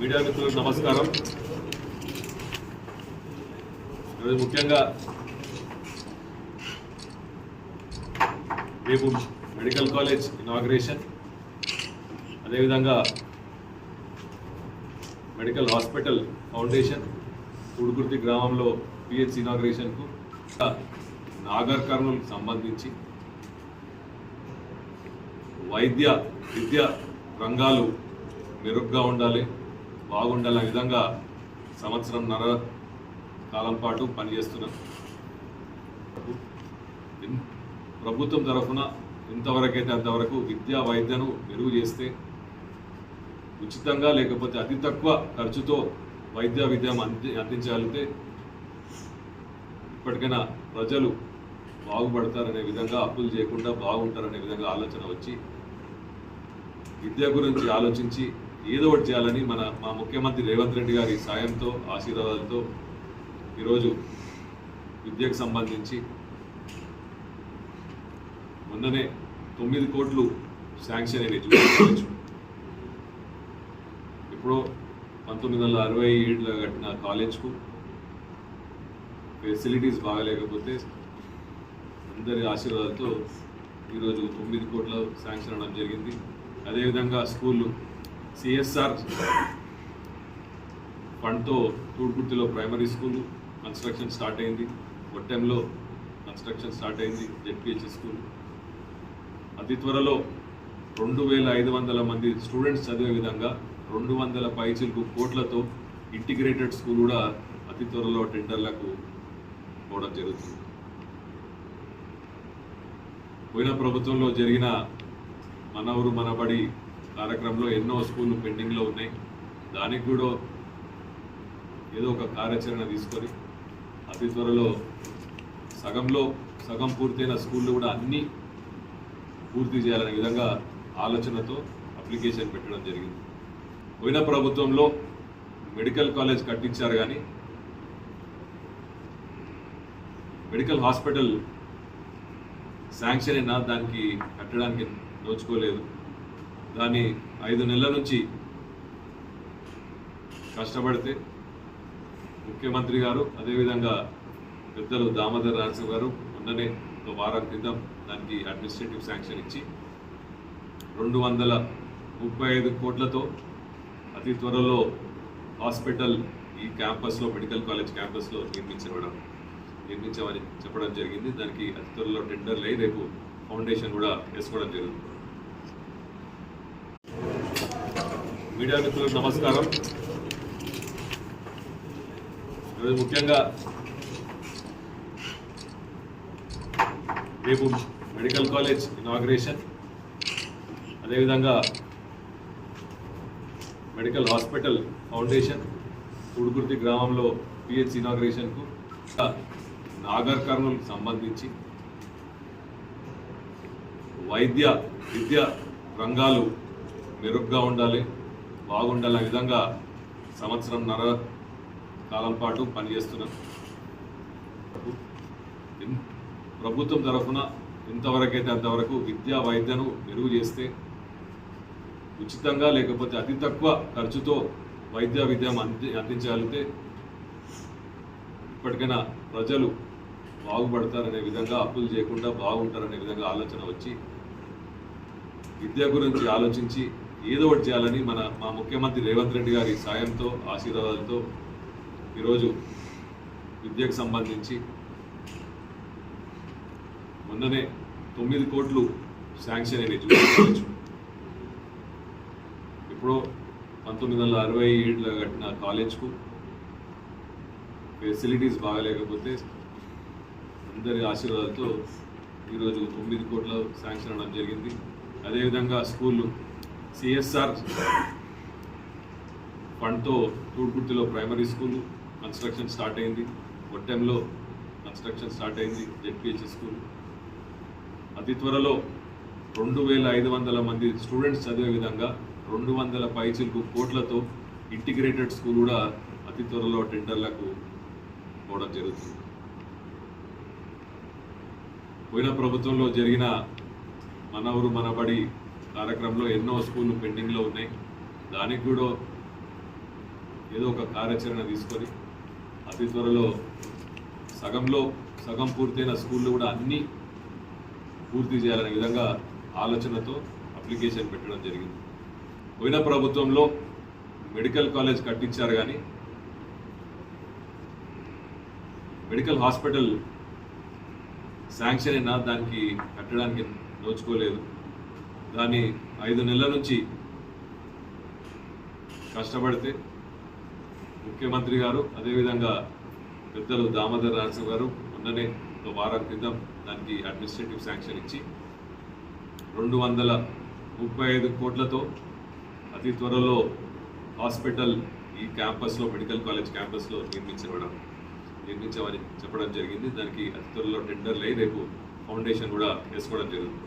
Media మిత్రులకు నమస్కారం. ఈరోజు ముఖ్యంగా రేపు మెడికల్ కాలేజ్ ఇనాగ్రేషన్. అదేవిధంగా మెడికల్ హాస్పిటల్ ఫౌండేషన్ ఉడుకుర్తి గ్రామంలో పిహెచ్ ఇనాగ్రేషన్కు నాగర్ కర్నూలుకు సంబంధించి వైద్య విద్య రంగాలు మెరుగ్గా ఉండాలి. బాగుండాలనే విధంగా సంవత్సరం నర కాలం పాటు పనిచేస్తున్నాం ప్రభుత్వం తరఫున ఇంతవరకైతే అంతవరకు విద్యా వైద్యను మెరుగు చేస్తే ఉచితంగా లేకపోతే అతి తక్కువ ఖర్చుతో వైద్య విద్యను అంది అందించగలిగితే ఇప్పటికైనా ప్రజలు బాగుపడతారనే విధంగా అప్పులు చేయకుండా బాగుంటారనే విధంగా ఆలోచన వచ్చి విద్య గురించి ఆలోచించి ఏదో ఒకటి చేయాలని మన మా ముఖ్యమంత్రి రేవంత్ రెడ్డి గారి సాయంతో ఆశీర్వాదాలతో ఈరోజు విద్యకు సంబంధించి మొన్ననే తొమ్మిది కోట్లు శాంక్షన్ అయిన ఎడ్యుకేషన్ ఇప్పుడు పంతొమ్మిది వందల అరవై ఏడులో కట్టిన కాలేజ్కు ఫెసిలిటీస్ బాగలేకపోతే అందరి ఆశీర్వాదాలతో ఈరోజు తొమ్మిది కోట్ల శాంక్షన్ అవడం జరిగింది. అదేవిధంగా స్కూళ్ళు సిఎస్ఆర్ ఫండ్తో తూడుకుర్తిలో ప్రైమరీ స్కూల్ కన్స్ట్రక్షన్ స్టార్ట్ అయింది. కొట్టెంలో కన్స్ట్రక్షన్ స్టార్ట్ అయింది జెడ్పిహెచ్ స్కూల్. అతి త్వరలో రెండు వేల ఐదు వందల మంది స్టూడెంట్స్ చదివే విధంగా రెండు వందల పైచిలకు కోట్లతో ఇంటిగ్రేటెడ్ స్కూల్ కూడా అతి త్వరలో టెండర్లకు పోవడం జరుగుతుంది. పోయిన ప్రభుత్వంలో జరిగిన మనవరు మనబడి కార్యక్రమంలో ఎన్నో స్కూళ్ళు పెండింగ్లో ఉన్నాయి. దానికి కూడా ఏదో ఒక కార్యాచరణ తీసుకొని అతి త్వరలో సగంలో సగం పూర్తయిన స్కూళ్ళు కూడా అన్నీ పూర్తి చేయాలనే విధంగా ఆలోచనతో అప్లికేషన్ పెట్టడం జరిగింది. పోయిన ప్రభుత్వంలో మెడికల్ కాలేజ్ కట్టించారు కానీ మెడికల్ హాస్పిటల్ శాంక్షన్ అయినా దానికి కట్టడానికి నోచుకోలేదు. దాన్ని ఐదు నెలల నుంచి కష్టపడితే ముఖ్యమంత్రి గారు అదేవిధంగా పెద్దలు దామోదర్ రాజు గారు మొన్ననే ఒక వారం క్రితం దానికి అడ్మినిస్ట్రేటివ్ శాంక్షన్ ఇచ్చి రెండు వందల ముప్పై ఐదు కోట్లతో అతి త్వరలో హాస్పిటల్ ఈ క్యాంపస్లో మెడికల్ కాలేజ్ క్యాంపస్లో నిర్మించడం నిర్మించామని చెప్పడం జరిగింది. దానికి అతి త్వరలో టెండర్లు అయి రేపు ఫౌండేషన్ కూడా వేసుకోవడం జరుగుతుంది. మీడియా మిత్రులకు నమస్కారం. ఈరోజు ముఖ్యంగా రేపు మెడికల్ కాలేజ్ ఇనాగ్రేషన్. అదేవిధంగా మెడికల్ హాస్పిటల్ ఫౌండేషన్ ఉడుకుర్తి గ్రామంలో పిహెచ్ ఇనాగ్రేషన్కు నాగర్ కర్నూలుకు సంబంధించి వైద్య విద్య రంగాలు మెరుగ్గా ఉండాలి. బాగుండాలనే విధంగా సంవత్సరం నర కాలం పాటు పనిచేస్తున్నాం ప్రభుత్వం తరఫున ఇంతవరకైతే అంతవరకు విద్యా వైద్యను మెరుగు చేస్తే ఉచితంగా లేకపోతే అతి తక్కువ ఖర్చుతో వైద్య విద్యం అంది అందించగలిగితే ఇప్పటికైనా ప్రజలు బాగుపడతారనే విధంగా అప్పులు చేయకుండా బాగుంటారనే విధంగా ఆలోచన వచ్చి విద్య గురించి ఆలోచించి ఏదో ఒకటి చేయాలని మన మా ముఖ్యమంత్రి రేవంత్ రెడ్డి గారి సాయంతో ఆశీర్వాదాలతో ఈరోజు విద్యకు సంబంధించి మొన్ననే తొమ్మిది కోట్లు శాంక్షన్ అయినాయి జూనియర్ కాలేజ్ పంతొమ్మిది వందల అరవై ఏడులో కట్టిన కాలేజ్కు ఫెసిలిటీస్ బాగలేకపోతే అందరి ఆశీర్వాదాలతో ఈరోజు తొమ్మిది కోట్ల శాంక్షన్ అవడం జరిగింది. అదేవిధంగా స్కూళ్ళు సిఎస్ఆర్ ఫండ్తో తూర్పుర్తిలో ప్రైమరీ స్కూల్ కన్స్ట్రక్షన్ స్టార్ట్ అయింది. ఒట్టెంలో కన్స్ట్రక్షన్ స్టార్ట్ అయింది జెడ్పిహెచ్ స్కూల్. అతి త్వరలో రెండు వేల ఐదు వందల మంది స్టూడెంట్స్ చదివే విధంగా రెండు వందల పైచిలకు కోట్లతో ఇంటిగ్రేటెడ్ స్కూల్ కూడా అతి త్వరలో టెండర్లకు పోవడం జరుగుతుంది. పోయిన ప్రభుత్వంలో జరిగిన మనవరు మనబడి కార్యక్రమంలో ఎన్నో స్కూళ్ళు పెండింగ్లో ఉన్నాయి. దానికి కూడా ఏదో ఒక కార్యాచరణ తీసుకొని అతి త్వరలో సగంలో సగం పూర్తయిన స్కూళ్ళు కూడా అన్నీ పూర్తి చేయాలనే విధంగా ఆలోచనతో అప్లికేషన్ పెట్టడం జరిగింది. పోయిన ప్రభుత్వంలో మెడికల్ కాలేజ్ కట్టించారు కానీ మెడికల్ హాస్పిటల్ శాంక్షన్ అయినా దానికి కట్టడానికి నోచుకోలేదు. దాన్ని ఐదు నెలల నుంచి కష్టపడితే ముఖ్యమంత్రి గారు అదేవిధంగా పెద్దలు దామోదర్ రాజు గారు మొన్ననే ఒక వారం క్రితం దానికి అడ్మినిస్ట్రేటివ్ శాంక్షన్ ఇచ్చి రెండు వందల ముప్పై ఐదు కోట్లతో అతి త్వరలో హాస్పిటల్ ఈ క్యాంపస్లో మెడికల్ కాలేజ్ క్యాంపస్లో నిర్మించబడం నిర్మించమని చెప్పడం జరిగింది. దానికి అతి త్వరలో టెండర్లు అయి రేపు ఫౌండేషన్ కూడా వేసుకోవడం జరుగుతుంది.